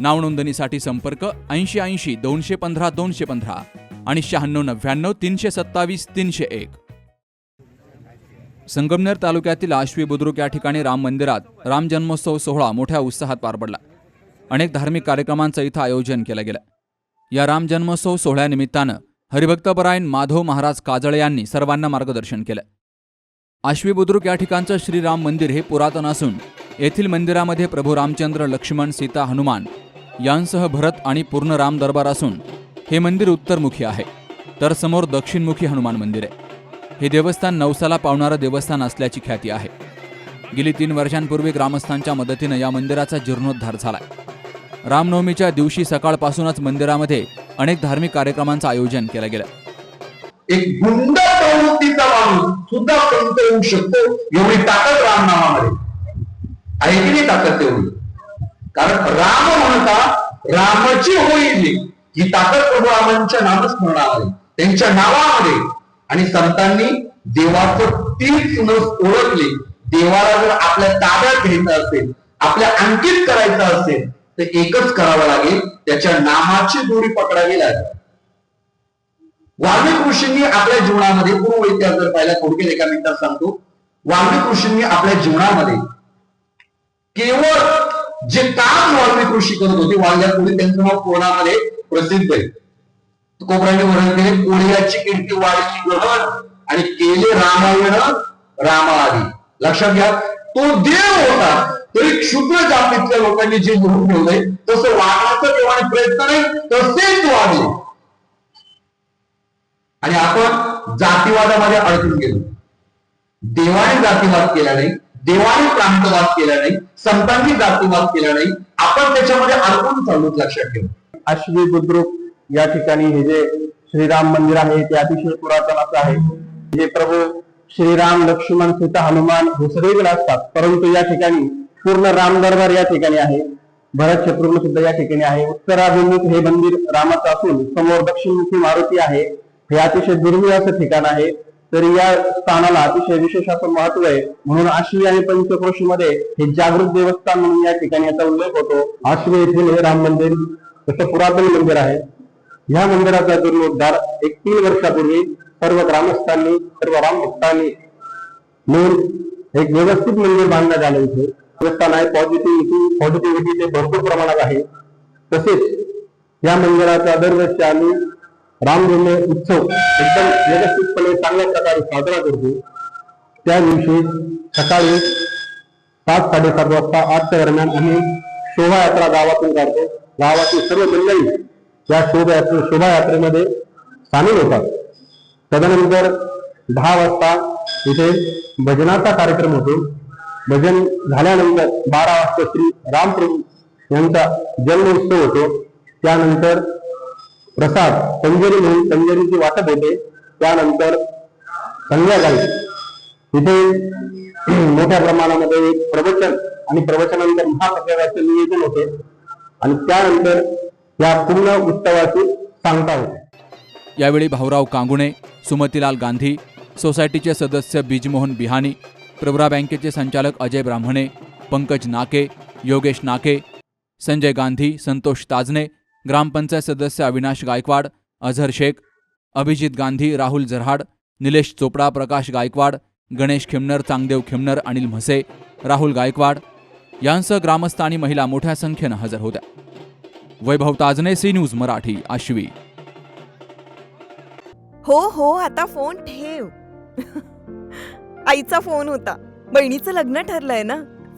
नावनोंदणीसाठी संपर्क ऐंशी ऐंशी दोनशे पंधरा दोनशे पंधरा आणि शहाण्णव नव्याण्णव तीनशे सत्तावीस तीनशे एक. संगमनेर तालुक्यातील आश्वी बुद्रुक या ठिकाणी राम मंदिरात राम जन्मोत्सव सोहळा मोठ्या उत्साहात पार पडला. अनेक धार्मिक कार्यक्रमांचं इथं आयोजन केलं गेलं. या राम जन्मोत्सव सोहळ्यानिमित्तानं हरिभक्तपरायण माधव महाराज काजळे यांनी सर्वांना मार्गदर्शन केलं. आश्वी बुद्रुक या ठिकाणचं श्रीराम मंदिर हे पुरातन असून येथील मंदिरामध्ये प्रभू रामचंद्र लक्ष्मण सीता हनुमान यांसह भरत आणि पूर्ण राम दरबार असून हे मंदिर उत्तरमुखी आहे. तर समोर दक्षिणमुखी हनुमान मंदिर आहे. हे देवस्थान नवसाला पावणारं देवस्थान असल्याची ख्याती आहे. गेली तीन वर्षांपूर्वी ग्रामस्थांच्या मदतीनं या मंदिराचा जीर्णोद्धार झालाय. रामनवमीच्या दिवशी सकाळपासूनच मंदिरामध्ये अनेक धार्मिक कार्यक्रमांचं आयोजन केलं गेलं. एक गुंड प्रवृत्तीचा माणूस सुद्धा पंत होऊ शकतो एवढी ताकद रामनामामध्ये. आहे की नाही ताकद तेवढी? कारण राम म्हणता रामाची होईल ही ताकद प्रभू रामांच्या नामस्मरणामध्ये त्यांच्या नावामध्ये. आणि संतांनी देवाचं तीच ओळखली. देवाला जर आपल्या ताब्यात घ्यायचं असेल आपल्या अंकित करायचं असेल तर एकच करावं लागेल त्याच्या नामाची दोरी पकडावी लागेल. वाल्मिक ऋषींनी आपल्या जीवनामध्ये पूर्व इतिहास जर पाहिला थोडक्यात एका मिनिटात सांगतो. वाल्मिक ऋषींनी आपल्या जीवनामध्ये केवळ जे काम वाळवी कृषी करत होते वाल्ल्यापुढे त्यांचं नाव कोणामध्ये प्रसिद्ध आहे. कोपराने वर्णन केले कोळ्याची कीर्ती वाढली ग्रहण आणि केले रामायण रामाआदी लक्षात घ्या तो देव होता तरी क्षुद्र जातीतल्या लोकांनी जे लिहून ठेवलंय तसं वागण्याचा देवाने प्रयत्न नाही तसेच वागले. आणि आपण जातीवादामध्ये अडकून गेलो. देवाने जातीवाद केला नाही देवाने प्रांतवाद केला नाही संतांनी जातीवाद केला नाही आपण त्याच्यामध्ये अडकून चालू लक्षात ठेवू. आश्वी बुद्रुक या ठिकाणी हे जे श्रीराम मंदिर आहे ते अतिशय पुरातनाचं आहे. जे प्रभू श्रीराम लक्ष्मण सीता हनुमान हे सगळीकडे असतात परंतु या ठिकाणी पूर्ण राम दरबार या ठिकाणी आहे. भरत शत्रुघ्न सुद्धा या ठिकाणी आहे. उत्तराभिमुख हे मंदिर रामाचं असून समोर दक्षिणमुखी मारुती आहे. हे अतिशय दुर्मिळ असं ठिकाण आहे. तर या स्थानाला अतिशय विशेष असं महत्त्व आहे. म्हणून आश्वी आणि पंचक्रोशी मध्ये हे जागृत देवस्थान म्हणून या ठिकाणी याचा उल्लेख होतो. आश्वी येथील हे राम मंदिर तसं पुरातन मंदिर आहे. या मंदिराचा जीर्णोद्धार एक तीन वर्षापूर्वी सर्व ग्रामस्थांनी सर्व राम भक्तांनी मिळून एक व्यवस्थित मंदिर बांधण्यात आलं इथे देवस्थान आहे पॉझिटिव्हिटी पॉझिटिव्हिटी ते भरपूर प्रमाणात आहे. तसेच या मंदिराचा दरवर्षी आम्ही रामजन्म उत्सव एकदम व्यवस्थितपणे चांगल्या प्रकारे साजरा करतो. त्या दिवशी सकाळी सात साडेसात वाजता आठच्या दरम्यान आम्ही शोभायात्रा गावातून काढतो. गावातील सर्व मंडळी या शोभायात्रे शोभायात्रेमध्ये सामील होतात. तदनंतर दहा वाजता इथे भजनाचा कार्यक्रम होतो. भजन झाल्यानंतर बारा वाजता श्री रामप्रभू यांचा जन्मोत्सव होतो. त्यानंतर प्रसाद पंजरी म्हणून पंजरीची वाटप होते. त्यानंतर संध्याकाळी तिथे मोठ्या प्रमाणामध्ये एक प्रवचन आणि प्रवचनानंतर महाप्रसादाचे नियोजन होते. आणि त्यानंतर या पूर्ण उत्सवाची सांगता होते. यावेळी भाऊराव कांगुणे सुमतीलाल गांधी सोसायटीचे सदस्य बीजमोहन बिहानी प्रवरा बँकेचे संचालक अजय ब्राह्मणे पंकज नाके योगेश नाके संजय गांधी संतोष ताजने ग्रामपंचायत सदस्य अविनाश गायकवाड अझर शेख अभिजित गांधी राहुल जरहाड निलेश चोपडा प्रकाश गायकवाड गणेश खिमनर चांगदेव खिमनर अनिल म्हसे राहुल गायकवाड यांसह ग्रामस्थ आणि महिला मोठ्या संख्येनं हजर होत्या. Vaibhav Tajne C news Marathi Ashvi. हो हो आता फोन ठेव. आईचा फोन होता. बहिणीचं लग्न ठरलंय ना?